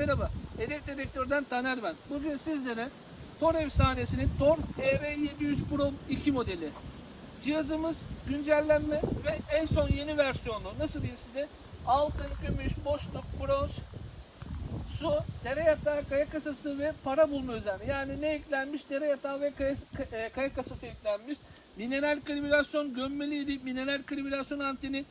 Merhaba, Hedef Dedektör'den Taner ben. Bugün sizlere Tor efsanesinin Tor HR700 Pro 2 modeli. Cihazımız güncellenme ve en son yeni versiyonu. Nasıl diyeyim size? Altın, gümüş, boşluk, bronz, su, dere yatağı, kaya kasası ve para bulma özelliği. Yani ne eklenmiş? Dere yatağı ve kaya, e, kaya kasası eklenmiş. Mineral kalibrasyon gömmeliydi. Mineral kalibrasyon anteni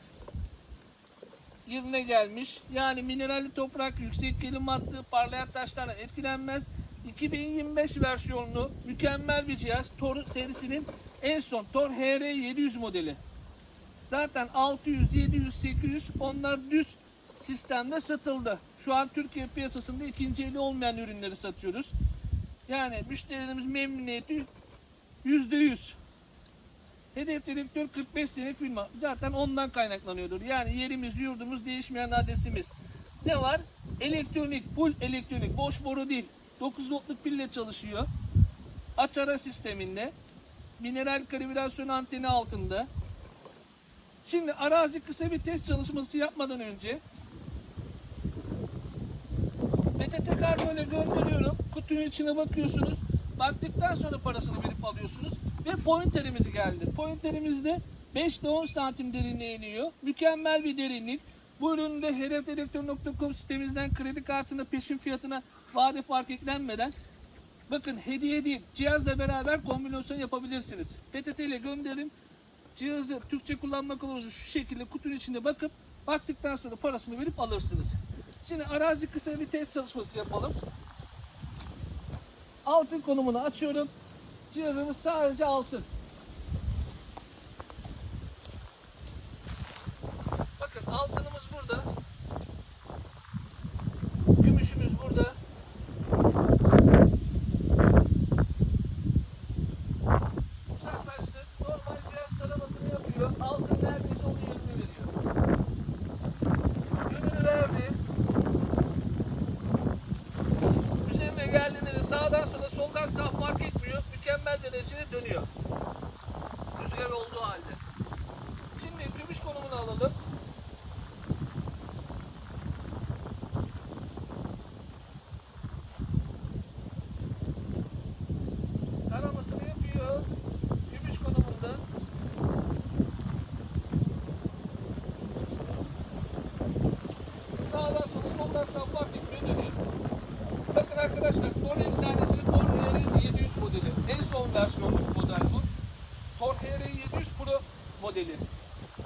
yerine gelmiş. Yani mineralli toprak, yüksek gelim hattı, parlayan taşlardan etkilenmez. 2025 versiyonlu mükemmel bir cihaz. Tor serisinin en son Tor HR700 modeli. Zaten 600, 700, 800 onlar düz sistemde satıldı. Şu an Türkiye piyasasında ikinci eli olmayan ürünleri satıyoruz. Yani müşterilerimiz memnuniyeti %100. Hedef dedektör 45 senelik firma. Zaten ondan kaynaklanıyordur. Yani yerimiz, yurdumuz, değişmeyen adresimiz. Ne var? Elektronik, full elektronik. Boş boru değil. 9 voltluk pille çalışıyor. Aç ara sisteminde. Mineral kalibrasyon anteni altında. Şimdi arazi kısa bir test çalışması yapmadan önce PTT kargo ile gönderiyorum. Kutunun içine bakıyorsunuz. Baktıktan sonra parasını verip alıyorsunuz. Ve pointerimiz geldi. Pointerimiz de 5 ile 10 santim derinliğe iniyor. Mükemmel bir derinlik. Bu üründe hedefdedektör.com sitemizden kredi kartına peşin fiyatına vade fark eklenmeden bakın hediye değil cihazla beraber kombinasyon yapabilirsiniz. PTT ile gönderim. Cihazı Türkçe kullanmak olursa şu şekilde kutunun içinde bakıp baktıktan sonra parasını verip alırsınız. Şimdi arazi kısa bir test çalışması yapalım. Altın konumunu açıyorum. Cihazımız sadece altın. Bakın altınımız burada. Gümüşümüz burada. Sağdan sola soldan sağ. Mükemmel derecede dönüyor. Rüzgar olduğu halde. Şimdi gümüş konumunu alalım. Taramasını yapıyor. Gümüş konumunda. Sağdan sola soldan sağ fark etmiyor dönüyor. Bakın arkadaşlar Tor efsanesinin Tor HR 700 modeli. Bir model bu. Tor HR 700 Pro modeli.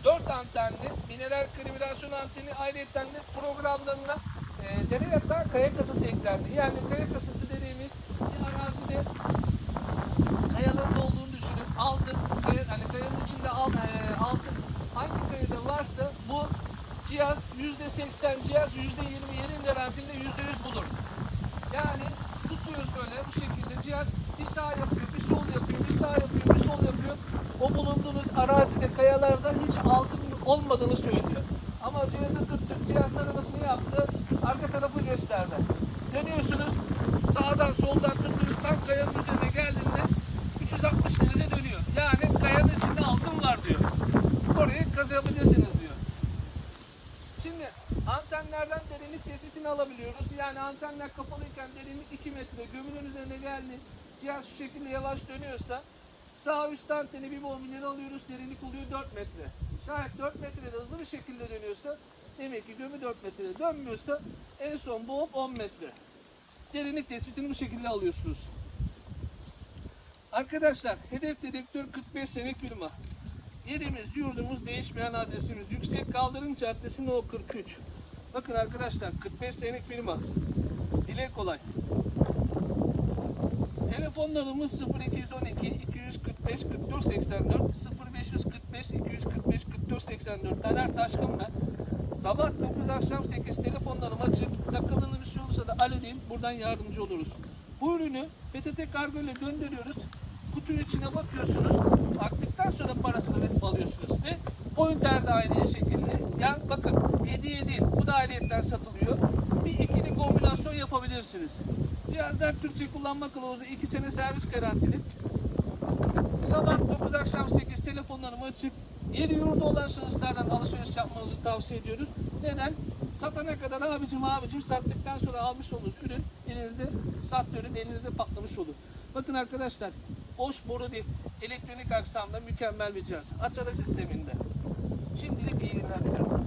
4 antenli mineral kalibrasyon anteni ayrıca de programlarına e, dere yatağı kaya kasası eklendi. Yani kaya kasası dediğimiz bir arazide kayaların olduğunu düşünün. Altın, kaya, hani kayanın içinde al, e, altın hangi kayada varsa bu cihaz %80 cihaz %20 yerin garantinde %100 budur. Yani tutuyoruz böyle bu şekilde cihaz bir sağ yapıyor, bir sol yapıyor, bir sağ yapıyor, bir sol yapıyor. O bulunduğunuz arazide, kayalarda hiç altın olmadığını söylüyor. Ama tuttuk, cihaz taramasını yaptı, arka tarafı gösterdi. Dönüyorsunuz, sağdan soldan tuttunuz, tam kayanın üzerine geldiğinde 360 derece dönüyor. Yani kayanın içinde altın var diyor. Orayı kazıyabilirsiniz diyor. Şimdi antenlerden derinlik tespitini alabiliyoruz. Yani antenler kapalıyken derinlik 2 metre. Gömünün üzerine geldi. Cihaz şu şekilde yavaş dönüyorsa sağ üst anteni bir ileri alıyoruz. Derinlik oluyor 4 metre. Şayet 4 metrede hızlı bir şekilde dönüyorsa demek ki gömü 4 metrede dönmüyorsa en son bu hop 10 metre. Derinlik tespitini bu şekilde alıyorsunuz. Arkadaşlar hedef dedektör 45 senelik firma. Yerimiz, yurdumuz, değişmeyen adresimiz. Yüksek Kaldırım Caddesi No 43. Bakın arkadaşlar 45 senelik firma. Dile kolay. Telefonlarımız 0212 245 44 84 0545 245 44 84 Taner Taşkın ben. Sabah 9 akşam 8 telefonlarım açık. Takıldığınız bir şey olursa da alo deyin. Buradan yardımcı oluruz. Bu ürünü PTT kargo ile gönderiyoruz. Kutunun içine bakıyorsunuz. Baktıktan sonra parasını verip alıyorsunuz. Ve pointer de aynı şekilde. Yani bakın hediye değil. Bu da ayrıyetten satılıyor. Bir ikili kombinasyon yapabilirsiniz. Cihazlar Türkçe kullanma kılavuzu 2 sene servis garantili. Sabah 9 akşam 8 telefonlarım açık. Yeri yurdu olan şahıslardan alışveriş yapmanızı tavsiye ediyoruz. Neden? Satana kadar abicim abicim sattıktan sonra almış olduğunuz ürün elinizde sattı ürün elinizde patlamış olur. Bakın arkadaşlar boş boru değil elektronik aksamda mükemmel bir cihaz. Açarı sisteminde. Şimdilik iyi günler diliyorum.